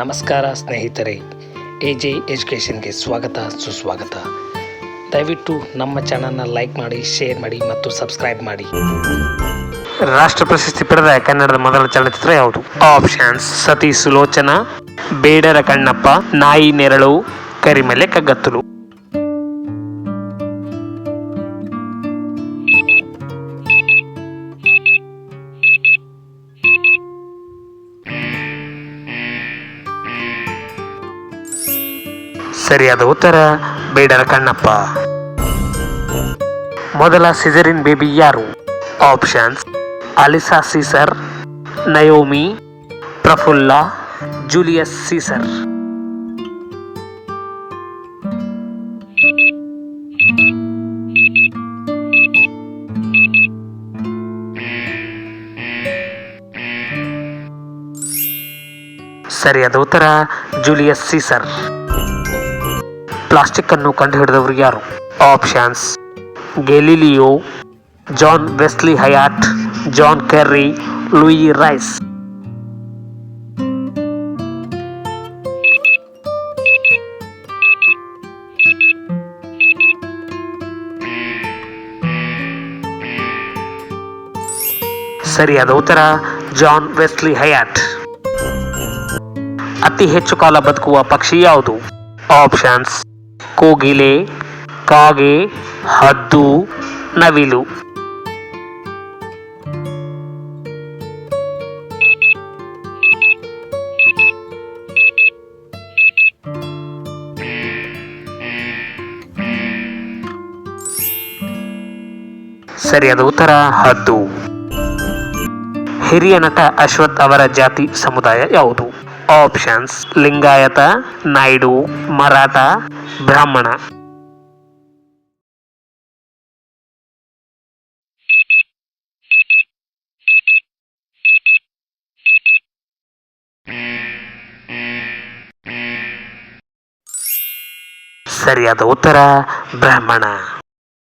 ನಮಸ್ಕಾರ ಸ್ನೇಹಿತರೆ A J ಎಜುಕೇಷನ್ಗೆ ಸ್ವಾಗತ, ಸುಸ್ವಾಗತ. ದಯವಿಟ್ಟು ನಮ್ಮ ಚಾನಲ್ನ ಲೈಕ್ ಮಾಡಿ, ಶೇರ್ ಮಾಡಿ ಮತ್ತು ಸಬ್ಸ್ಕ್ರೈಬ್ ಮಾಡಿ. ರಾಷ್ಟ್ರ ಪ್ರಶಸ್ತಿ ಪಡೆದ ಕನ್ನಡದ ಮೊದಲ ಚಲನಚಿತ್ರ ಯಾವುದು? ಆಪ್ಷನ್ಸ್ ಸತಿ ಸುಲೋಚನಾ ಬೇಡರ ಕಣ್ಣಪ್ಪ, ನಾಯಿ ನೆರಳು, ಕರಿಮಲೆ ಕಗ್ಗತ್ತಲು. ಸರಿಯಾದ ಉತ್ತರ? ಬೇಡರ ಕಣ್ಣಪ್ಪ. ಮೊದಲ ಸಿಜರಿನ್ ಬೇಬಿ ಯಾರು? Options, Alisa Caesar, Naomi, Praphulla, Julius Caesar. ಸರಿಯಾದ ಉತ್ತರ, ಜೂಲಿಯಸ್ ಸೀಸರ್. ಪ್ಲಾಸ್ಟಿಕ್ ಅನ್ನು ಕಂಡುಹಿಡಿದವರು ಯಾರು options Galileo John Wesley Hyatt John Kerry Louis Rice ಸರಿಯಾದ ಉತ್ತರ ಜಾನ್ ವೆಸ್ಲಿ ಹಯಾಟ್ ಅತಿ ಹೆಚ್ಚು ಕಾಲ ಬದುಕುವ ಪಕ್ಷಿ ಯಾವುದು ಆಪ್ಷನ್ಸ್ ಕೋಗಿಲೆ ಕಾಗೆ ಹದ್ದು ನವಿಲು. ಸರಿಯಾದ ಉತ್ತರ ಹದ್ದು. ಹಿರಿಯ ನಟ ಅಶ್ವಥ್ ಅವರ ಜಾತಿ ಸಮುದಾಯ ಯಾವುದು? ಆಪ್ಷನ್ಸ್ ಲಿಂಗಾಯತ ನಾಯ್ಡು ಮರಾಠ ಬ್ರಾಹ್ಮಣ. ಸರಿಯಾದ ಉತ್ತರ ಬ್ರಾಹ್ಮಣ.